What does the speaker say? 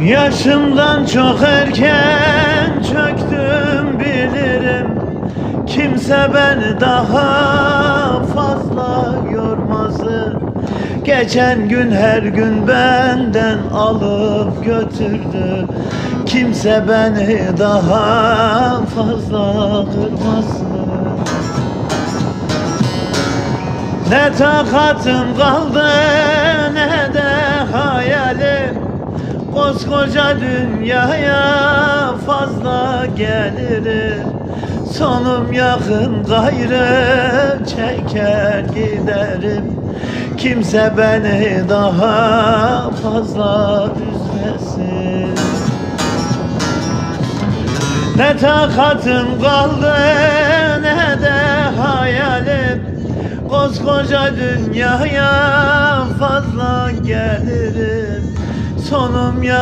Yaşımdan çok erken çöktüm bilirim. Kimse beni daha fazla yormazdı Geçen gün her gün benden alıp götürdü. Kimse beni daha fazla kırmazdı Ne takatım kaldı Koskoca dünyaya fazla gelirim Sonum yakın gayrı çeker giderim. Kimse beni daha fazla üzmesin. Ne takatım kaldı ne de hayalim. Koskoca dünyaya fazla gelirim Sonum yak